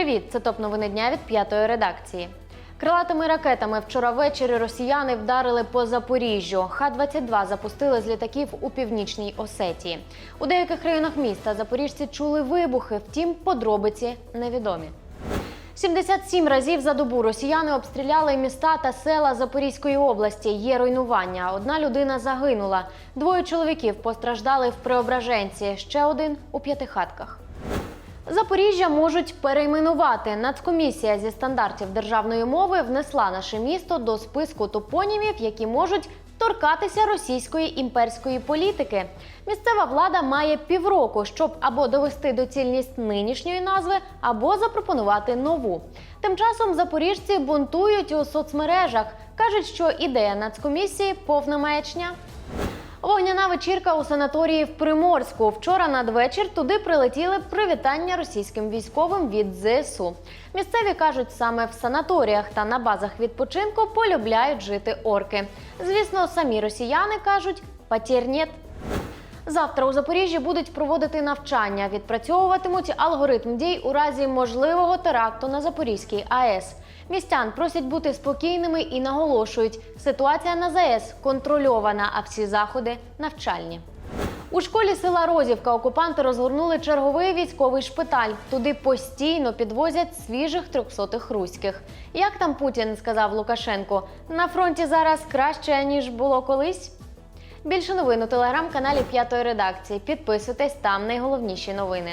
Привіт! Це топ новини дня від п'ятої редакції. Крилатими ракетами вчора ввечері росіяни вдарили по Запоріжжю. Х-22 запустили з літаків у північній Осетії. У деяких районах міста запоріжці чули вибухи, втім, подробиці невідомі. 77 разів за добу росіяни обстріляли міста та села Запорізької області. Є руйнування. Одна людина загинула. Двоє чоловіків постраждали в Преображенці. Ще один у п'ятихатках. Запоріжжя можуть перейменувати. Нацкомісія зі стандартів державної мови внесла наше місто до списку топонімів, які можуть торкатися російської імперської політики. Місцева влада має півроку, щоб або довести доцільність нинішньої назви, або запропонувати нову. Тим часом запоріжці бунтують у соцмережах. кажуть, що ідея нацкомісії повна маячня. Вогняна вечірка у санаторії в Приморську. Вчора надвечір туди прилетіли привітання російським військовим від ЗСУ. Місцеві кажуть, саме в санаторіях та на базах відпочинку полюбляють жити орки. Звісно, самі росіяни кажуть «патєр нет». Завтра у Запоріжжі будуть проводити навчання, відпрацьовуватимуть алгоритм дій у разі можливого теракту на Запорізькій АЕС. Містян просять бути спокійними і наголошують, ситуація на ЗАЕС контрольована, а всі заходи навчальні. У школі села Розівка окупанти розгорнули черговий військовий шпиталь. Туди постійно підвозять свіжих трьохсотих руських. Як там Путін сказав Лукашенку, на фронті зараз краще ніж було колись. Більше новин у телеграм-каналі П'ятої редакції. Підписуйтесь там найголовніші новини.